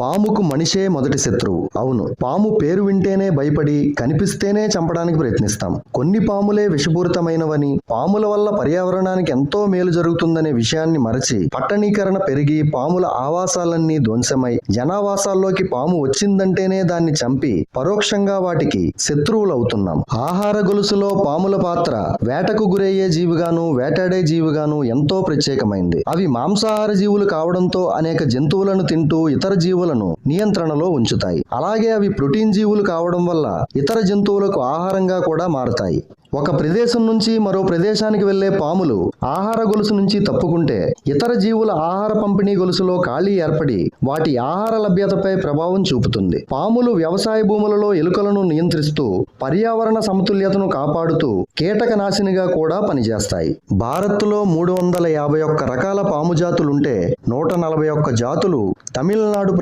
పాముకు మనిషే మొదటి శత్రువు. అవును పాము పేరు వింటేనే భయపడి కనిపిస్తేనే చంపడానికి ప్రయత్నిస్తాం. కొన్ని పాములే విషపూరితమైనవని పాముల వల్ల పర్యావరణానికి ఎంతో మేలు జరుగుతుందనే విషయాన్ని మరచి పట్టణీకరణ పెరిగి పాముల ఆవాసాలన్నీ ధ్వంసమై జనావాసాల్లోకి పాము వచ్చిందంటేనే దాన్ని చంపి పరోక్షంగా వాటికి శత్రువులవుతున్నాం. ఆహార గొలుసులో పాముల పాత్ర వేటకు గురయ్యే జీవిగాను వేటాడే జీవిగాను ఎంతో ప్రత్యేకమైంది. అవి మాంసాహార జీవులు కావడంతో అనేక జంతువులను తింటూ ఇతర జీవులను నియంత్రణలో ఉంచుతాయి. అలాగే అవి ప్రోటీన్ జీవులు కావడం వల్ల ఇతర జంతువులకు ఆహారంగా కూడా మారుతాయి. ఒక ప్రదేశం నుంచి మరో ప్రదేశానికి వెళ్ళే పాములు ఆహార గొలుసు నుంచి తప్పుకుంటే ఇతర జీవుల ఆహార పంపిణీ గొలుసులో ఖాళీ ఏర్పడి వాటి ఆహార లభ్యతపై ప్రభావం చూపుతుంది. పాములు వ్యవసాయ భూములలో ఎలుకలను నియంత్రిస్తూ పర్యావరణ సమతుల్యతను కాపాడుతూ కీటక నాశినిగా కూడా పనిచేస్తాయి. భారత్లో మూడు వందల యాభై ఒక్క రకాల పాము జాతులుంటే నూట నలభై ఒక్క జాతులు తమిళనాడు